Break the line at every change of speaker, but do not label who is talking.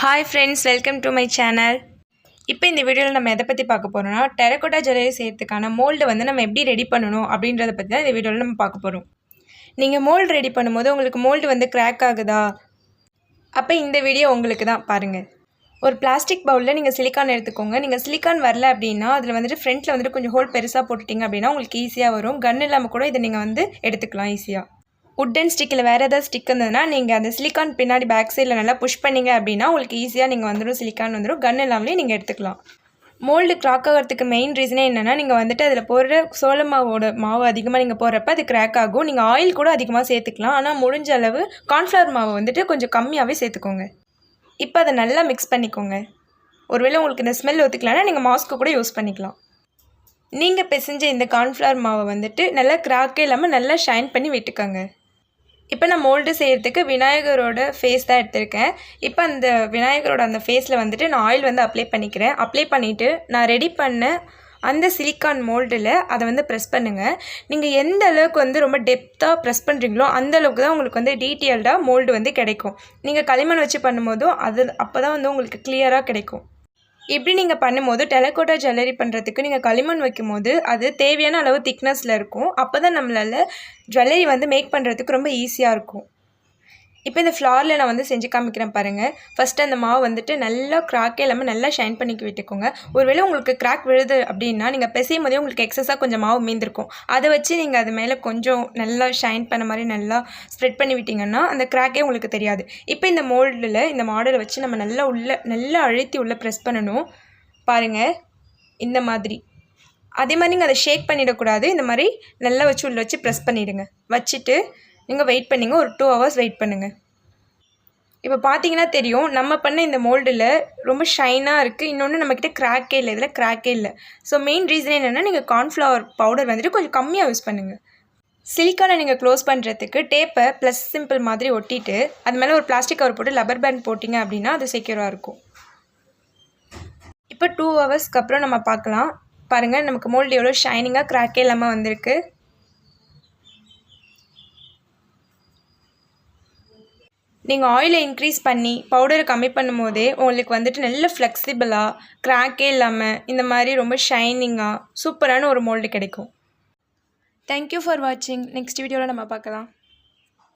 Hi friends welcome to my channel இப்போ இந்த வீடியோவில் நம்ம எதை பற்றி பார்க்க போகிறோம்னா டெரகோட்டா ஜுவல்லரி செய்கிறதுக்கான மோல்டு வந்து நம்ம எப்படி ரெடி பண்ணணும் அப்படின்றத பற்றி தான் இந்த வீடியோவில் நம்ம பார்க்க போகிறோம் நீங்கள் மோல்டு ரெடி பண்ணும்போது உங்களுக்கு மோல்டு வந்து கிராக் ஆகுதா? அப்போ இந்த வீடியோ உங்களுக்கு தான் பாருங்கள் ஒரு பிளாஸ்டிக் பவுலில் நீங்கள் சிலிக்கான் எடுத்துக்கோங்க. நீங்கள் சிலிக்கான் வரல அப்படின்னா அதில் வந்துட்டு ஃப்ரண்ட்டில் வந்துட்டு கொஞ்சம் ஹோல் பெருசாக போட்டுட்டிங்க அப்படின்னா உங்களுக்கு ஈஸியாக வரும். கன் இல்லாமல் கூட இதை நீங்கள் வந்து எடுத்துக்கலாம் ஈஸியாக உட்டன் ஸ்டிக்கில் வேறு ஏதாவது ஸ்டிக் இருந்ததுன்னா நீங்கள் அந்த சிலிக்கான் பின்னாடி பேக் சைடில் நல்லா புஷ் பண்ணீங்க அப்படின்னா உங்களுக்கு ஈஸியாக நீங்கள் வந்துடும் சிலிக்கான் வந்துடும் கன் இல்லாமலே நீங்கள் எடுத்துக்கலாம். மோல்டு கிராக் ஆகிறதுக்கு மெயின் ரீசனே என்னென்னா நீங்கள் வந்துட்டு அதில் போடுற சோள மாவோட மாவு அதிகமாக நீங்கள் போடுறப்ப அது கிராக் ஆகும். நீங்கள் ஆயில் கூட அதிகமாக சேர்த்துக்கலாம். ஆனால் முடிஞ்ச அளவு கார்ன்ஃப்ளவர் மாவு வந்துட்டு கொஞ்சம் கம்மியாகவே சேர்த்துக்கோங்க. இப்போ அதை நல்லா மிக்ஸ் பண்ணிக்கோங்க. ஒருவேளை உங்களுக்கு இந்த ஸ்மெல் ஒத்துக்கலன்னா நீங்கள் மாஸ்க்கு கூட யூஸ் பண்ணிக்கலாம். நீங்கள் பிசைஞ்ச இந்த கார்ன்ஃப்ளவர் மாவை வந்துட்டு நல்லா கிராக்கே இல்லாமல் நல்லா ஷைன் பண்ணி விட்டுக்கோங்க. இப்போ நான் மோல்டு செய்கிறதுக்கு விநாயகரோட ஃபேஸ் தான் எடுத்திருக்கேன். இப்போ அந்த விநாயகரோட அந்த ஃபேஸில் வந்துட்டு நான் ஆயில் வந்து அப்ளை பண்ணிக்கிறேன். அப்ளை பண்ணிவிட்டு நான் ரெடி பண்ண அந்த சிலிக்கான் மோல்டில் அதை வந்து ப்ரெஸ் பண்ணுங்கள் நீங்கள் எந்த அளவுக்கு வந்து ரொம்ப டெப்த்தாக ப்ரெஸ் பண்ணுறீங்களோ அந்த அளவுக்கு தான் உங்களுக்கு வந்து டீட்டெயில்டாக மோல்டு வந்து கிடைக்கும். நீங்கள் களிமண் வச்சு பண்ணும்போதும் அது அப்போ தான் வந்து உங்களுக்கு கிளியராக கிடைக்கும். இப்படி நீங்கள் பண்ணும்போது டெலக்கோட்டா ஜுவல்லரி பண்ணுறதுக்கு நீங்கள் களிமண் வைக்கும்போது அது தேவையான அளவு திக்னஸில் இருக்கும். அப்போ தான் நம்மளால் ஜுவல்லரி வந்து மேக் பண்ணுறதுக்கு ரொம்ப ஈஸியாக இருக்கும். இப்போ இந்த ஃப்ளாரில் நான் வந்து செஞ்சு காமிக்கிறேன் பாருங்கள் ஃபஸ்ட்டு அந்த மாவு வந்துட்டு நல்லா கிராக்கே இல்லாமல் நல்லா ஷைன் பண்ணி விட்டுக்கோங்க. ஒருவேளை உங்களுக்கு கிராக் விழுது அப்படின்னா நீங்கள் பிசையும் போதே உங்களுக்கு எக்ஸஸாக கொஞ்சம் மாவு மீந்திருக்கும். அதை வச்சு நீங்கள் அது மேலே கொஞ்சம் நல்லா ஷைன் பண்ண மாதிரி நல்லா ஸ்ப்ரெட் பண்ணி விட்டிங்கன்னா அந்த கிராக்கே உங்களுக்கு தெரியாது. இப்போ இந்த மோல்டில் இந்த மாடலை வச்சு நம்ம நல்லா உள்ளே நல்லா அழுத்தி உள்ளே ப்ரெஸ் பண்ணணும். பாருங்கள் இந்த மாதிரி. அதே மாதிரி நீங்கள் அதை ஷேக் பண்ணிடக்கூடாது. இந்த மாதிரி நல்லா வச்சு உள்ளே வச்சு ப்ரெஸ் பண்ணிவிடுங்க வச்சுட்டு நீங்கள் வெயிட் பண்ணிங்க. ஒரு டூ ஹவர்ஸ் வெயிட் பண்ணுங்கள் இப்போ பார்த்தீங்கன்னா தெரியும் நம்ம பண்ண இந்த மோல்டில் ரொம்ப ஷைனாக இருக்குது இன்னொன்று நம்மக்கிட்ட கிராக்கே இல்லை இதில் கிராக்கே இல்லை. ஸோ மெயின் ரீசன் என்னென்னா நீங்கள் கார்ன்ஃப்ளவர் பவுடர் வந்துட்டு கொஞ்சம் கம்மியாக யூஸ் பண்ணுங்கள் சிலிக்கானை நீங்கள் க்ளோஸ் பண்ணுறதுக்கு டேப்பை ப்ளஸ் சிம்பிள் மாதிரி ஒட்டிட்டு அது மேலே ஒரு பிளாஸ்டிக் கவர் போட்டு லப்பர் பேண்ட் போட்டிங்க அப்படின்னா அது செக்யூராக இருக்கும். இப்போ டூ ஹவர்ஸ்க்கு அப்புறம் நம்ம பார்க்கலாம். பாருங்கள் நமக்கு மோல்டு எவ்வளோ ஷைனிங்காக கிராக்கே இல்லாமல் வந்திருக்கு. நீங்கள் ஆயிலை இன்க்ரீஸ் பண்ணி பவுடரை கம்மி பண்ணும் போதே உங்களுக்கு வந்துட்டு நல்ல ஃப்ளெக்சிபிளாக க்ராக்கே இல்லாமல் இந்த மாதிரி ரொம்ப ஷைனிங்காக சூப்பரான ஒரு மோல்டு கிடைக்கும். தேங்க்யூ ஃபார் வாட்சிங் நெக்ஸ்ட் வீடியோவில் நம்ம பார்க்கலாம்.